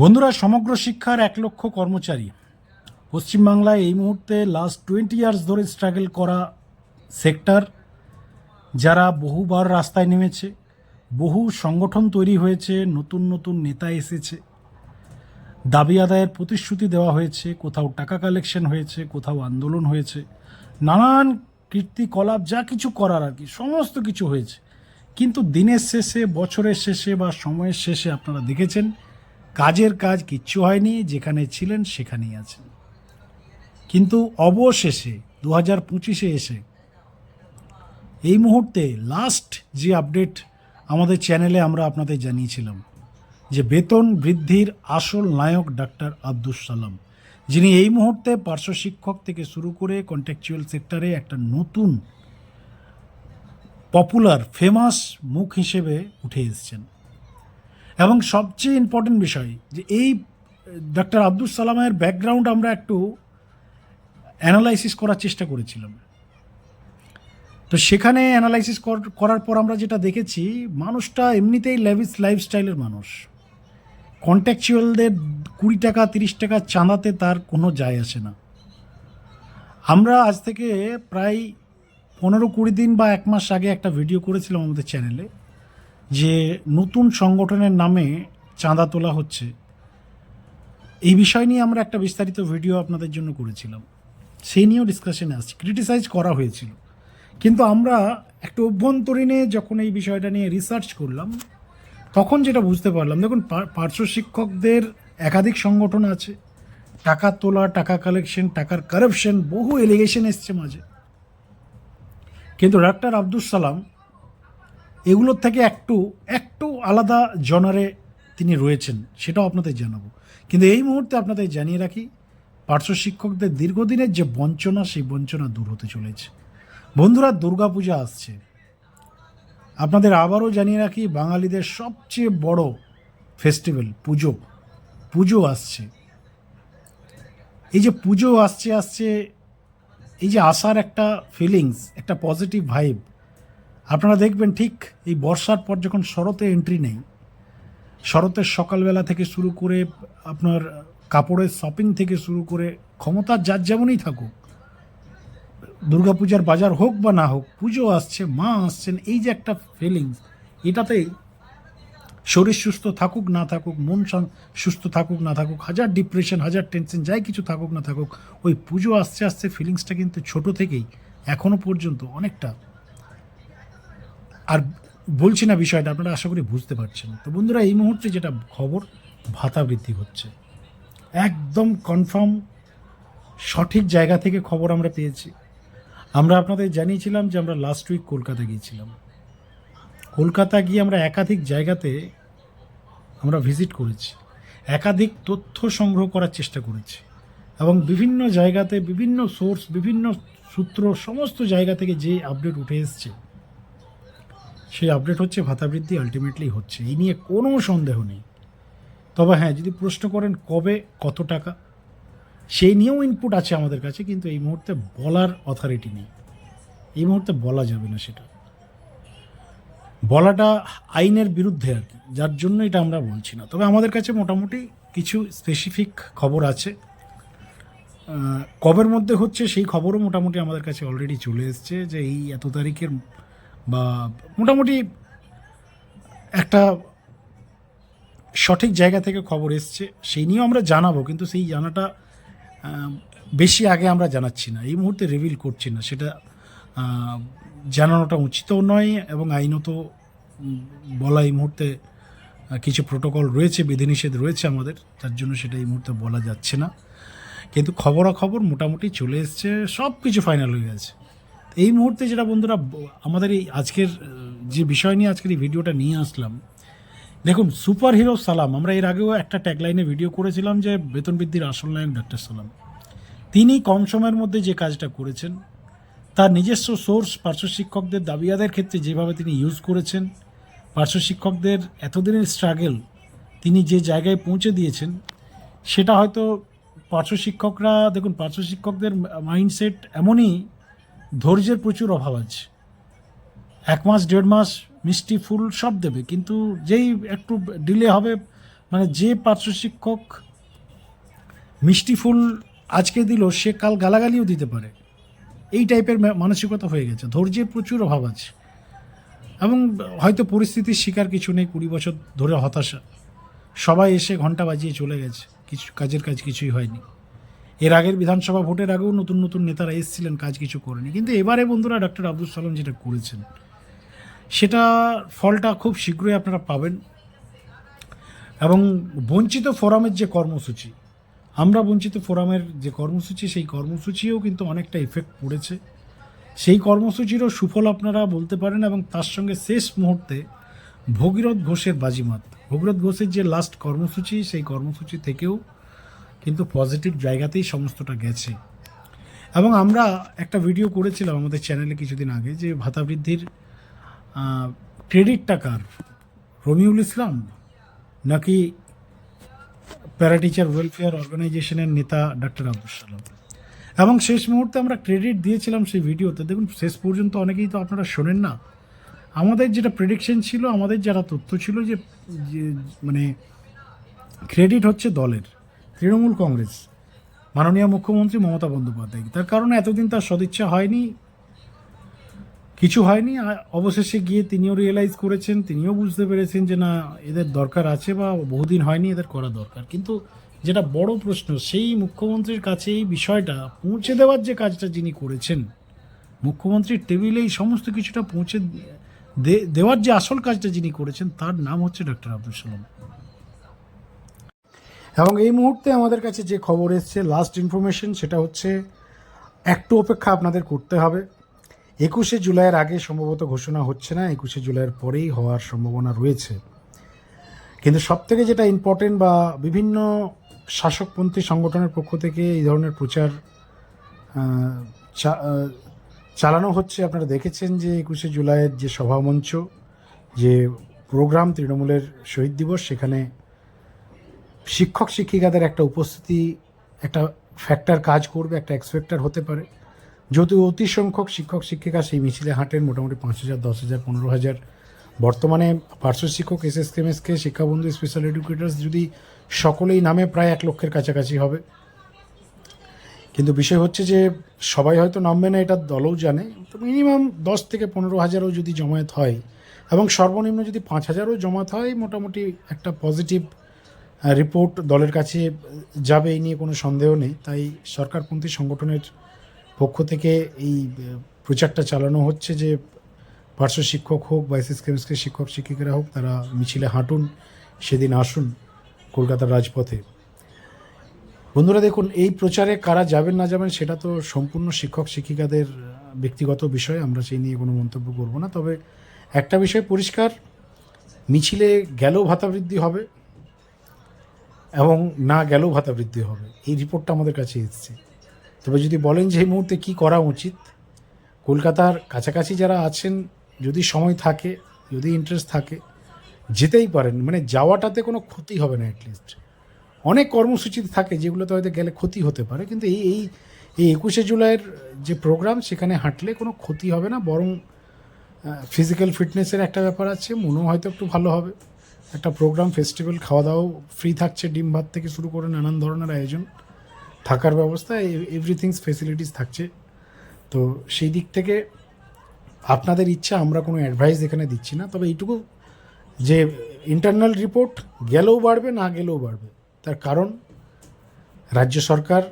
বন্ধুরা, সমগ্র শিক্ষার এক লক্ষ কর্মচারী। পশ্চিমবাংলায় এই মুহূর্তে লাস্ট টোয়েন্টি ইয়ার্স ধরে স্ট্রাগল করা সেক্টর যারা বহুবার রাস্তায় নেমেছে, বহু সংগঠন তৈরি হয়েছে, নতুন নতুন নেতা এসেছে। দাবি আদায়ের প্রতিশ্রুতি দেওয়া হয়েছে, কোথাও টাকা কালেকশন হয়েছে, কোথাও আন্দোলন হয়েছে, নানান কীর্তিকলাপ, যা কিছু করার আর কি, সমস্ত কিছু হয়েছে। কিন্তু দিনের শেষে, বছরের শেষে বা সময়ের শেষে আপনারা দেখেছেন কাজের কাজ কিচ্ছু হয়নি, যেখানে ছিলেন সেখানেই আছেন। কিন্তু অবশেষে দু হাজার পঁচিশে এসে এই মুহূর্তে লাস্ট যে আপডেট আমাদের চ্যানেলে আমরা আপনাদের জানিয়েছিলাম, যে বেতন বৃদ্ধির আসল নায়ক ডাক্তার আব্দুস সালাম, যিনি এই মুহূর্তে পার্শ্ব শিক্ষক থেকে শুরু করে কন্ট্রাকচুয়াল সেক্টরে একটা নতুন পপুলার ফেমাস মুখ হিসেবে উঠে এসেছেন। এবং সবচেয়ে ইম্পর্টেন্ট বিষয় যে এই ডক্টর আব্দুল সালামের ব্যাকগ্রাউন্ড আমরা একটু অ্যানালাইসিস করার চেষ্টা করেছিলাম। তো সেখানে অ্যানালাইসিস করার পর আমরা যেটা দেখেছি, মানুষটা এমনিতেই ল্যাভিস লাইফস্টাইলের মানুষ। কন্ট্যাকচুয়ালদের কুড়ি টাকা, তিরিশ টাকা চাঁদাতে তার কোনো যায় আসে না। আমরা আজ থেকে প্রায় পনেরো কুড়ি দিন বা এক মাস আগে একটা ভিডিও করেছিলাম আমাদের চ্যানেলে যে নতুন সংগঠনের নামে চাঁদা তোলা হচ্ছে, এই বিষয় নিয়ে আমরা একটা বিস্তারিত ভিডিও আপনাদের জন্য করেছিলাম। সেই নিয়েও ডিসকাশনে আসছি। ক্রিটিসাইজ করা হয়েছিল। কিন্তু আমরা একটা অভ্যন্তরীণে যখন এই বিষয়টা নিয়ে রিসার্চ করলাম, তখন যেটা বুঝতে পারলাম, দেখুন পার্শ্ব শিক্ষকদের একাধিক সংগঠন আছে। টাকা তোলা, টাকা কালেকশন টাকার কারাপশন বহু এলিগেশন এসছে মাঝে। কিন্তু ডাক্তার আব্দুল সালাম এগুলোর থেকে একটু একটু আলাদা জনারে তিনি রয়েছেন, সেটাও আপনাদের জানাব। কিন্তু এই মুহূর্তে আপনাদের জানিয়ে রাখি, পার্শ্ব শিক্ষকদের দীর্ঘদিনের যে বঞ্চনা, সেই বঞ্চনা দূর হতে চলেছে। বন্ধুরা, দুর্গাপূজা আসছে। আপনাদের আবারও জানিয়ে রাখি, বাঙালিদের সবচেয়ে বড় ফেস্টিভ্যাল, পুজো। পুজো আসছে। এই যে পুজো আসছে আসছে, এই যে আসার একটা ফিলিংস একটা পজিটিভ ভাইব আপনারা দেখবেন ঠিক এই বর্ষার পর যখন শরতে এন্ট্রি নেই, শরতের সকালবেলা থেকে শুরু করে আপনার কাপড়ের শপিং থেকে শুরু করে ক্ষমতা যার যেমনই থাকুক, দুর্গাপূজার বাজার হোক বা না হোক, পুজো আসছে, মা আসছেন, এই যে একটা ফিলিংস এটাতেই শরীর সুস্থ থাকুক, না থাকুক, মন সুস্থ থাকুক, না থাকুক, হাজার ডিপ্রেশন হাজার টেনশন যাই কিছু থাকুক, না থাকুক, ওই পুজো আসতে আসতে ফিলিংসটা কিন্তু ছোট থেকেই, এখনও পর্যন্ত অনেকটা আর বলছি না বিষয়টা, আপনারা আশা করি বুঝতে পারছেন। তো বন্ধুরা, এই মুহূর্তে যেটা খবর, ভাতা বৃদ্ধি হচ্ছে। একদম কনফার্ম সঠিক জায়গা থেকে খবর আমরা পেয়েছি। আমরা আপনাদের জানিয়েছিলাম যে আমরা লাস্ট উইক কলকাতা গিয়েছিলাম। কলকাতা গিয়ে আমরা একাধিক জায়গাতে আমরা ভিজিট করেছি। একাধিক তথ্য সংগ্রহ করার চেষ্টা করেছি। এবং বিভিন্ন জায়গাতে বিভিন্ন সোর্স বিভিন্ন সূত্র, সমস্ত জায়গা থেকে যে আপডেট উঠে এসছে সেই আপডেট হচ্ছে, ভাতা বৃদ্ধি আলটিমেটলি হচ্ছে। এই নিয়ে কোনো সন্দেহ নেই। তবে হ্যাঁ যদি প্রশ্ন করেন কবে, কত টাকা, সেই নিয়েও ইনপুট আছে আমাদের কাছে, কিন্তু এই মুহূর্তে বলার অথরিটি নেই। এই মুহূর্তে বলা যাবে না সেটা। বলাটা আইনের বিরুদ্ধে আর কি, যার জন্য এটা আমরা বলছি না। তবে আমাদের কাছে মোটামুটি কিছু স্পেসিফিক খবর আছে। কবের মধ্যে হচ্ছে সেই খবরও মোটামুটি আমাদের কাছে অলরেডি চলে এসছে যে এই এত তারিখের বা মোটামুটি একটা সঠিক জায়গা থেকে খবর এসছে, সেই নিয়েও আমরা জানাব, কিন্তু সেই জানাটা বেশি আগে আমরা জানাচ্ছি না। এই মুহূর্তে রিভিল করছি না, সেটা জানানোটা উচিতও নয় এবং আইনত বলা এই মুহূর্তে কিছু প্রোটোকল রয়েছে, বিধিনিষেধ রয়েছে আমাদের, তার জন্য সেটা এই মুহূর্তে বলা যাচ্ছে না। কিন্তু খবরাখবর মোটামুটি চলে এসছে সব কিছু ফাইনাল হয়ে গেছে। এই মুহূর্তে যেটা বন্ধুরা, আমাদের এই আজকের যে বিষয় নিয়ে আজকের এই ভিডিওটা নিয়ে আসলাম, দেখুন সুপার হিরো সালাম, আমরা এর আগেও একটা ট্যাগলাইনে ভিডিও করেছিলাম যে বেতন বৃদ্ধির আসল নায়ক ডক্টর সালাম। তিনি কম সময়ের মধ্যে যে কাজটা করেছেন, তার নিজস্ব সোর্স পার্শ্ব শিক্ষকদের দাবি আদায়ের ক্ষেত্রে যেভাবে তিনি ইউজ করেছেন, পার্শ্ব শিক্ষকদের এতদিনের স্ট্রাগল তিনি যে জায়গায় পৌঁছে দিয়েছেন, সেটা হয়তো পার্শ্ব শিক্ষকরা, দেখুন, পার্শ্ব শিক্ষকদের মাইন্ডসেট এমনই ধৈর্যের প্রচুর অভাব আছে। এক মাস, দেড় মাস মিষ্টি, ফুল সব দেবে, কিন্তু যেই একটু ডিলে হবে মানে যে পার্শ্ব শিক্ষক মিষ্টি, ফুল আজকে দিল, সে কাল গালাগালিও দিতে পারে। এই টাইপের মানসিকতা হয়ে গেছে। ধৈর্যের প্রচুর অভাব আছে। এবং হয়তো পরিস্থিতির শিকার কিছু নেই, কুড়ি বছর ধরে হতাশা। সবাই এসে ঘণ্টা বাজিয়ে চলে গেছে। কিছু, কাজের কাজ কিছুই হয়নি। এর আগের বিধানসভা ভোটের আগেও নতুন নতুন নেতারা এসেছিলেন, কাজ কিছু করেনি। কিন্তু এবারে বন্ধুরা ডক্টর আব্দুল সালাম যেটা করেছেন, সেটা ফলটা খুব শীঘ্রই আপনারা পাবেন। এবং বঞ্চিত ফোরামের যে কর্মসূচি, আমরা বঞ্চিত ফোরামের যে কর্মসূচি, সেই কর্মসূচিও কিন্তু অনেকটা ইফেক্ট পড়েছে। সেই কর্মসূচিরও সুফল আপনারা বলতে পারেন এবং তার সঙ্গে শেষ মুহূর্তে ভগীরথ ঘোষের বাজিমাত। ভগীরথ ঘোষের যে লাস্ট কর্মসূচি, সেই কর্মসূচি থেকেও কিন্তু পজিটিভ জায়গাতেই সমস্তটা গেছে। এবং আমরা একটা ভিডিও করেছিলাম আমাদের চ্যানেলে কিছুদিন আগে যে ভাতা বৃদ্ধির ক্রেডিটটা কার? রমিউল ইসলাম? নাকি প্যারাটিচার ওয়েলফেয়ার অর্গানাইজেশনের নেতা ডাক্তার আব্দুল সালাম? এবং শেষ মুহূর্তে আমরা ক্রেডিট দিয়েছিলাম সেই ভিডিওতে। দেখুন, শেষ পর্যন্ত অনেকেই তো আপনারা শোনেন না। আমাদের যেটা প্রেডিকশন ছিল, আমাদের যারা তথ্য ছিল যে মানে ক্রেডিট হচ্ছে দলের। তৃণমূল কংগ্রেস, মাননীয় মুখ্যমন্ত্রী মমতা বন্দ্যোপাধ্যায়। তার কারণে এতদিন তার সদিচ্ছা হয়নি, কিছু হয়নি অবশেষে গিয়ে তিনিও রিয়েলাইজ করেছেন, তিনিও বুঝতে পেরেছেন যে না, এদের দরকার আছে বা বহুদিন হয়নি এদের করা দরকার। কিন্তু যেটা বড় প্রশ্ন, সেই মুখ্যমন্ত্রীর কাছে এই বিষয়টা পৌঁছে দেওয়ার যে কাজটা যিনি করেছেন, মুখ্যমন্ত্রীর টেবিলে এই সমস্ত কিছুটা পৌঁছে দেওয়ার যে আসল কাজটা যিনি করেছেন, তার নাম হচ্ছে ডক্টর আব্দুল সালাম। এবং এই মুহূর্তে আমাদের কাছে যে খবর এসছে লাস্ট ইনফরমেশন সেটা হচ্ছে, একটু অপেক্ষা আপনাদের করতে হবে। একুশে জুলাইয়ের আগে সম্ভবত ঘোষণা হচ্ছে না, একুশে জুলাইয়ের পরেই হওয়ার সম্ভাবনা রয়েছে। কিন্তু সব থেকে যেটা ইম্পর্টেন্ট বা বিভিন্ন শাসকপন্থী সংগঠনের পক্ষ থেকে এই ধরনের প্রচার চালানো হচ্ছে, আপনারা দেখেছেন যে একুশে জুলাইয়ের যে সভামঞ্চ, যে প্রোগ্রাম তৃণমূলের শহীদ দিবস, সেখানে শিক্ষক শিক্ষিকাদের একটা উপস্থিতি, একটা ফ্যাক্টর কাজ করবে, একটা এক্সপেক্টার হতে পারে। যেহেতু অতি সংখ্যক শিক্ষক শিক্ষিকা সেই মিছিলে হাঁটেন, মোটামুটি পাঁচ হাজার, দশ হাজার, পনেরো হাজার। বর্তমানে পার্শ্ব শিক্ষক এস এস কেমএসকে শিক্ষাবন্ধু স্পেশাল এডুকেটার্স যদি সকলেই নামে প্রায় এক লক্ষের কাছাকাছি হবে। কিন্তু বিষয় হচ্ছে যে, সবাই হয়তো নামবে না, এটা দলও জানে। তো মিনিমাম দশ থেকে পনেরো হাজারও যদি জমায়েত হয় এবং সর্বনিম্ন যদি পাঁচ হাজারও জমায়েত হয়, মোটামুটি একটা পজিটিভ রিপোর্ট দলের কাছে যাবে এই নিয়ে কোনো সন্দেহ নেই। তাই সরকারপন্থী সংগঠনের পক্ষ থেকে এই প্রচারটা চালানো হচ্ছে যে পার্শ্ব শিক্ষক হোক বা এসএস কেমিস্ট্রি শিক্ষক শিক্ষিকারা হোক, তারা মিছিলে হাঁটুন, সেদিন আসুন কলকাতার রাজপথে। বন্ধুরা দেখুন, এই প্রচারে কারা যাবেন না যাবেন সেটা তো সম্পূর্ণ শিক্ষক শিক্ষিকাদের ব্যক্তিগত বিষয়, আমরা সেই নিয়ে কোনো মন্তব্য করব না। তবে একটা বিষয় পরিষ্কার, মিছিলে গেলেও ভাতা বৃদ্ধি হবে এবং না গেলেও ভাতা বৃদ্ধি হবে। এই রিপোর্টটা আমাদের কাছে এসেছে। তবে যদি বলেন যে এই মুহূর্তে কী করা উচিত, কলকাতার কাছাকাছি যারা আছেন, যদি সময় থাকে, যদি ইন্টারেস্ট থাকে, যেতেই পারেন। মানে যাওয়াটাতে কোনো ক্ষতি হবে না অ্যাটলিস্ট অনেক কর্মসূচি থাকে যেগুলোতে হয়তো গেলে ক্ষতি হতে পারে, কিন্তু এই এই এই একুশে জুলাইয়ের যে প্রোগ্রাম সেখানে হাঁটলে কোনো ক্ষতি হবে না, বরং ফিজিক্যাল ফিটনেসের একটা ব্যাপার আছে, মনও হয়তো একটু ভালো হবে। একটা প্রোগ্রাম ফেস্টিভ্যাল খাওয়া দাওয়াও ফ্রি থাকছে, ডিম ভাত থেকে শুরু করে নানান ধরনের আয়োজন। থাকার ব্যবস্থা এভরিথিংস ফেসিলিটিস থাকছে। তো সেই দিক থেকে আপনাদের ইচ্ছা, আমরা কোনো অ্যাডভাইস এখানে দিচ্ছি না। তবে এইটুকু যে ইন্টারনাল রিপোর্ট গেলেও বাড়বে, না গেলেও বাড়বে, তার কারণ রাজ্য সরকার